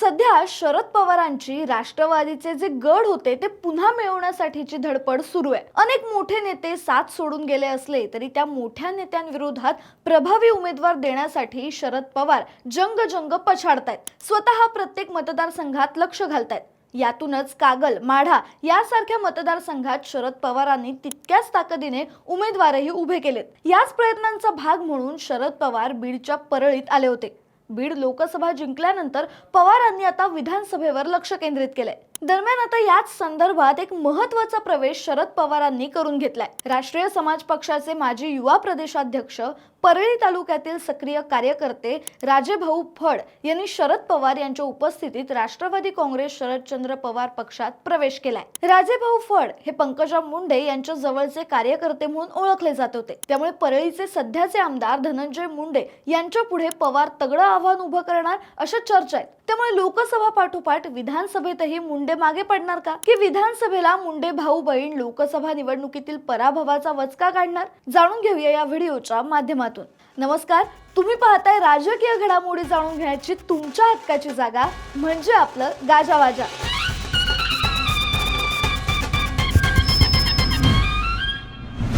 सध्या शरद पवारांची राष्ट्रवादीचे जे गड होते ते पुन्हा मिळवण्यासाठीची धडपड सुरू आहे. अनेक मोठे नेते साथ सोडून गेले असले तरी त्या मोठ्या नेत्यांविरोधात प्रभावी उमेदवार देण्यासाठी शरद पवार जंग जंग पछाडतायत. स्वतः प्रत्येक मतदारसंघात लक्ष घालतायत. यातूनच कागल माढा यासारख्या मतदारसंघात शरद पवारांनी तितक्याच ताकदीने उमेदवारही उभे केलेत. याच प्रयत्नांचा भाग म्हणून शरद पवार बीडच्या परळीत आले होते. बीड लोकसभा जिंकल्यानंतर पवारांनी आता विधानसभेवर लक्ष केंद्रित केलंय. दरम्यान आता याच संदर्भात एक महत्त्वाचा प्रवेश शरद पवारांनी करून घेतलाय. राष्ट्रीय समाज पक्षाचे माजी युवा प्रदेशाध्यक्ष परळी तालुक्यातील सक्रिय कार्यकर्ते राजेभाऊ फड यांनी शरद पवार यांच्या उपस्थितीत राष्ट्रवादी काँग्रेस शरदचंद्र पवार पक्षात प्रवेश केलाय. राजेभाऊ फड हे पंकजा मुंडे यांच्या जवळचे कार्यकर्ते म्हणून ओळखले जात होते. त्यामुळे परळीचे सध्याचे आमदार धनंजय मुंडे यांच्या पुढे पवार तगडं आव्हान उभं करणार अशा चर्चा आहेत. त्यामुळे लोकसभा पाठोपाठ विधानसभेतही मुंडे मागे पडणार का? की विधानसभेला मुंडे भाऊ बहीण लोकसभा निवडणुकीतील पराभवाचा वचका काढणार? जाणून घेऊया या व्हिडिओच्या माध्यमातून. नमस्कार तुम्ही पाहताय राजकीय घडामोडी जाणून घेण्याची तुमच्या हक्काची जागा म्हणजे आपलं गाजावाजा.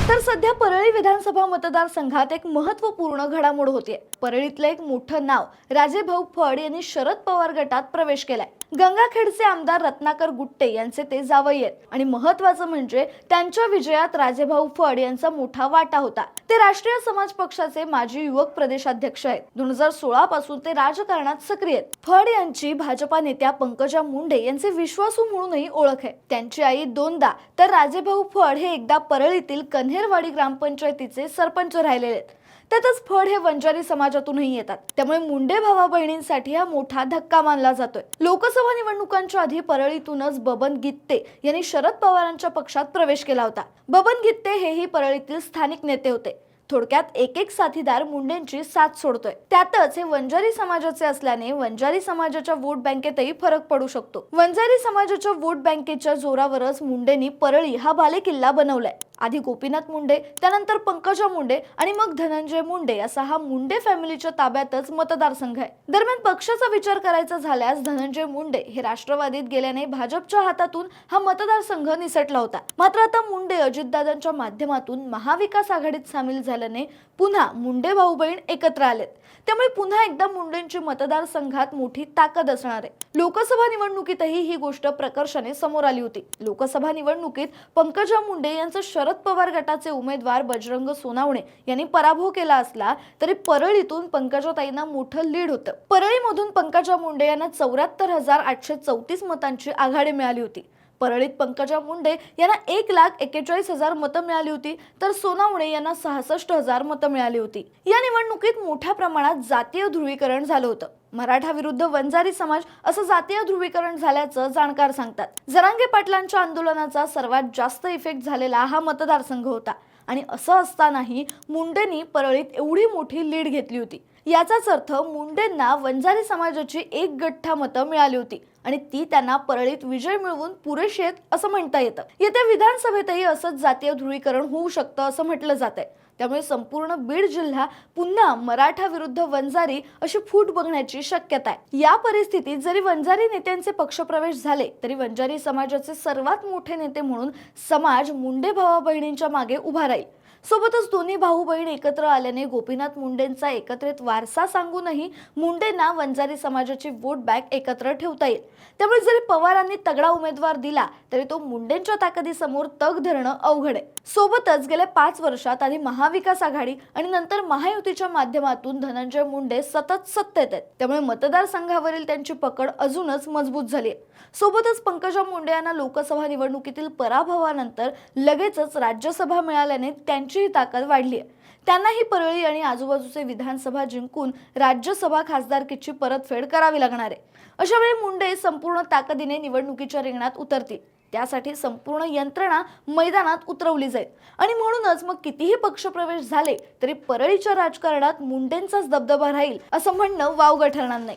तर सध्या परळी विधानसभा मतदारसंघात एक महत्त्वपूर्ण घडामोड होतीये. परळीतलं एक मोठं नाव राजेभाऊ फड यांनी शरद पवार गटात प्रवेश केलाय. गंगाखेडचे आमदार रत्नाकर गुट्टे यांचे ते जावई आहेत. आणि महत्वाचं म्हणजे त्यांच्या विजयात राजेभाऊ फड यांचा मोठा वाटा होता. ते राष्ट्रीय समाज पक्षाचे माजी युवक प्रदेशाध्यक्ष आहेत. दोन हजार सोळा पासून ते राजकारणात सक्रिय आहेत. फड यांची भाजपा नेत्या पंकजा मुंडे यांचे विश्वासू म्हणूनही ओळख आहे. त्यांची आई दोनदा तर राजेभाऊ फड हे एकदा परळीतील कन्हेरवाडी ग्रामपंचायतीचे सरपंच राहिलेले आहेत. त्यातच फड हे वंजारी समाजातूनही येतात. त्यामुळे मुंडे भावा बहिणींसाठी हा मोठा धक्का मानला जातोय. लोकसभा निवडणुकांच्या आधी परळीतूनच बबन गित्ते यांनी शरद पवारांच्या पक्षात प्रवेश केला होता. बबन गित्ते हेही परळीतील स्थानिक नेते होते. थोडक्यात एक एक साथीदार मुंडेंची साथ सोडतोय. त्यातच हे वंजारी समाजाचे असल्याने वंजारी समाजाच्या वोट बँकेतही फरक पडू शकतो. वंजारी समाजाच्या वोट बँकेच्या जोरावरच मुंडेंनी परळी हा बालेकिल्ला बनवलाय. आधी गोपीनाथ मुंडे त्यानंतर पंकजा मुंडे आणि मग धनंजय मुंडे असा हा मुंडे फॅमिलीच्या ताब्यातच मतदारसंघ आहे. दरम्यान पक्षाचा विचार करायचा झाल्यास धनंजय मुंडे हे राष्ट्रवादीत गेल्याने भाजपच्या हातातून हा मतदारसंघ निसटला होता. मात्र आता मुंडे अजितदादांच्या माध्यमातून महाविकास आघाडीत सामील झाल्याने पुन्हा मुंडे भाऊ बहीण एकत्र आलेत. त्यामुळे पुन्हा एकदा मुंडेंची मतदारसंघात मोठी ताकद असणार आहे. लोकसभा निवडणुकीतही ही गोष्ट प्रकर्षाने समोर आली होती. लोकसभा निवडणुकीत पंकजा मुंडे यांचं शरद पवार गटाचे उमेदवार बजरंग सोनावणे यांनी पराभव केला असला तरी परळीतून पंकजाताईंना मोठं लीड होतं. परळीमधून पंकजा मुंडे यांना चौऱ्याहत्तर हजार आठशे चौतीस मतांची आघाडी मिळाली होती. परळीत पंकजा मुंडे यांना एक लाख एक्केचाळीस हजार मतं मिळाली होती तर सोनावणे यांना सहासष्ट हजार मतं मिळाली होती. या निवडणुकीत मोठ्या प्रमाणात जातीय ध्रुवीकरण झालं होतं. मराठा विरुद्ध वंजारी समाज असं जातीय ध्रुवीकरण झाल्याचं जाणकार सांगतात. जरांगे पाटलांच्या आंदोलनाचा सर्वात जास्त इफेक्ट झालेला हा मतदारसंघ होता आणि असं असतानाही मुंडेंनी परळीत एवढी मोठी लीड घेतली होती. याचाच अर्थ मुंडेंना वंजारी समाजाची एक गठ्ठा मतं मिळाली होती आणि ती त्यांना परळीत विजय मिळवून पुरेशी आहेत असं म्हणता येतं. येत्या विधानसभेतही असंच जातीय ध्रुवीकरण होऊ शकतं असं म्हटलं जात आहे त्यामुळे संपूर्ण बीड जिल्हा पुन्हा मराठा विरुद्ध वंजारी अशी फूट बघण्याची शक्यता आहे. या परिस्थितीत जरी वंजारी नेत्यांचे पक्षप्रवेश झाले तरी वंजारी समाजाचे सर्वात मोठे नेते म्हणून समाज मुंडे भावा बहिणींच्या मागे उभा राहील. सोबतच दोन्ही भाऊ बहीण एकत्र आल्याने गोपीनाथ मुंडेंचा एकत्रित वारसा सांगूनही मुंडेंना वंजारी समाजाची वोट बँक एकत्र ठेवता येईल. त्यामुळे जरी पवारांनी तगडा उमेदवार दिला तरी तो मुंडेंच्या ताकदीसमोर तग धरणं अवघड आहे. सोबतच गेल्या पाच वर्षात आधी महाविकास आघाडी आणि नंतर महायुतीच्या माध्यमातून धनंजय मुंडे सतत सत्तेत आहेत. त्यामुळे मतदारसंघावरील त्यांची पकड अजूनच मजबूत झाली आहे. सोबतच पंकजा मुंडे यांना लोकसभा निवडणुकीतील पराभवानंतर लगेचच राज्यसभा मिळाल्याने त्यांचीही ताकद वाढली आहे. त्यांनाही परळी आणि आजूबाजूचे विधानसभा जिंकून राज्यसभा खासदारकीची परतफेड करावी लागणार आहे. अशा वेळी मुंडे संपूर्ण ताकदीने निवडणुकीच्या रिंगणात उतरतील. त्यासाठी संपूर्ण यंत्रणा मैदानात उतरवली जाईल. आणि म्हणूनच मग कितीही पक्षप्रवेश झाले तरी परळीच्या राजकारणात मुंडेंचाच दबदबा राहील असं म्हणणं वावगं ठरणार नाही.